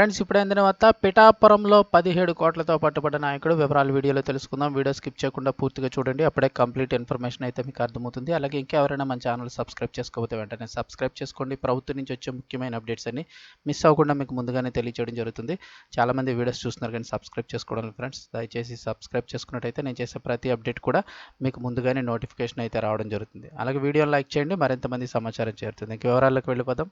Friends ఇప్పుడు అందిన పిఠాపురంలో పదిహేడు కోట్లతో పట్టుబడ్డ నాయకుడు వివరాలు వీడియోలో తెలుసుకుందాం. వీడియో స్కిప్ చేయకుండా పూర్తిగా చూడండి. అప్పుడే కంప్లీట్ ఇన్ఫర్మేషన్ అయితే మీకు అర్థమవుతుంది. అలాగే ఇంకెవరైనా మన ఛానల్ సబ్స్క్రైబ్ చేసుకోకపోతే వెంటనే సబ్స్క్రైబ్ చేసుకోండి. ప్రభుత్వం నుంచి వచ్చే ముఖ్యమైన అప్డేట్స్ అన్ని మిస్ అవ్వకుండా మీకు ముందుగానే తెలియచేయడం జరుగుతుంది. చాలామంది వీడియోస్ చూస్తున్నారు కానీ సబ్స్క్రైబ్ చేసుకోవడం ఫ్రెండ్స్. దయచేసి సబ్స్క్రైబ్ చేసుకున్నట్టయితే నేను చేసే ప్రతి అప్డేట్ కూడా మీకు ముందుగానే నోటిఫికేషన్ అయితే రావడం జరుగుతుంది. అలాగే వీడియోని లైక్ చేయండి. మరింత మంది సమాచారం చేరుతుంది. ఇంక వివరాలకు వెళ్ళిపోదాం.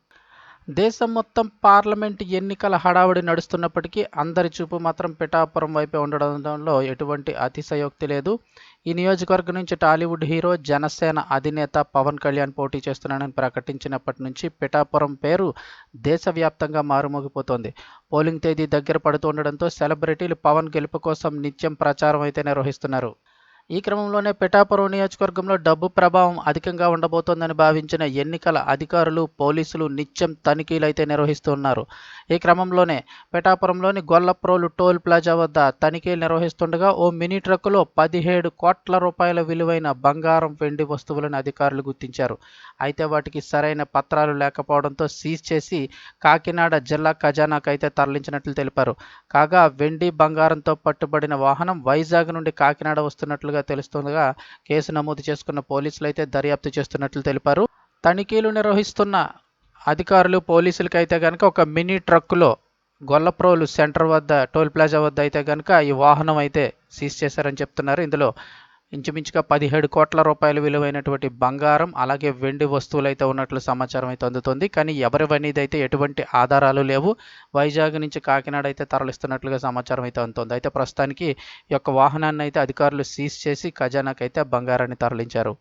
దేశం మొత్తం పార్లమెంట్ ఎన్నికల హడావుడి నడుస్తున్నప్పటికీ అందరి చూపు మాత్రం పిఠాపురం వైపే ఉండడంలో ఎటువంటి అతిశయోక్తి లేదు. ఈ నియోజకవర్గం నుంచి టాలీవుడ్ హీరో జనసేన అధినేత పవన్ కళ్యాణ్ పోటీ చేస్తున్నానని ప్రకటించినప్పటి నుంచి పిఠాపురం పేరు దేశవ్యాప్తంగా మారుమోగిపోతోంది. పోలింగ్ తేదీ దగ్గర పడుతుండడంతో సెలబ్రిటీలు పవన్ గెలుపు కోసం నిత్యం ప్రచారం అయితే నిర్వహిస్తున్నారు. ఈ క్రమంలోనే పిఠాపురం నియోజకవర్గంలో డబ్బు ప్రభావం అధికంగా ఉండబోతోందని భావించిన ఎన్నికల అధికారులు పోలీసులు నిత్యం తనిఖీలు అయితే నిర్వహిస్తున్నారు ఈ క్రమంలోనే పిఠాపురంలోని గొల్లప్రోలు టోల్ ప్లాజా వద్ద తనిఖీలు నిర్వహిస్తుండగా ఓ మినీ ట్రక్కులో పదిహేడు కోట్ల రూపాయల విలువైన బంగారం వెండి వస్తువులను అధికారులు గుర్తించారు. అయితే వాటికి సరైన పత్రాలు లేకపోవడంతో సీజ్ చేసి కాకినాడ జిల్లా ఖజానాకు అయితే తరలించినట్లు తెలిపారు. కాగా వెండి బంగారంతో పట్టుబడిన వాహనం వైజాగ్ నుండి కాకినాడ వస్తున్నట్లుగా తెలుస్తుండగా కేసు నమోదు చేసుకున్న పోలీసులు అయితే దర్యాప్తు చేస్తున్నట్లు తెలిపారు. తనిఖీలు నిర్వహిస్తున్న అధికారులు పోలీసులకైతే కనుక ఒక మినీ ట్రక్కులో గొల్లప్రోలు సెంటర్ వద్ద టోల్ ప్లాజా వద్ద అయితే కనుక ఈ వాహనం అయితే సీజ్ చేశారని చెప్తున్నారు. ఇందులో ఇంచుమించుగా పదిహేడు కోట్ల రూపాయల విలువైనటువంటి బంగారం అలాగే వెండి వస్తువులు అయితే ఉన్నట్లు సమాచారం అయితే అందుతుంది. కానీ ఎవరివనేది అయితే ఎటువంటి ఆధారాలు లేవు వైజాగ్ నుంచి కాకినాడ అయితే తరలిస్తున్నట్లుగా సమాచారం అయితే అందుతుంది. అయితే ప్రస్తుతానికి ఈ యొక్క వాహనాన్ని అయితే అధికారులు సీజ్ చేసి ఖజానాకైతే బంగారాన్ని తరలించారు.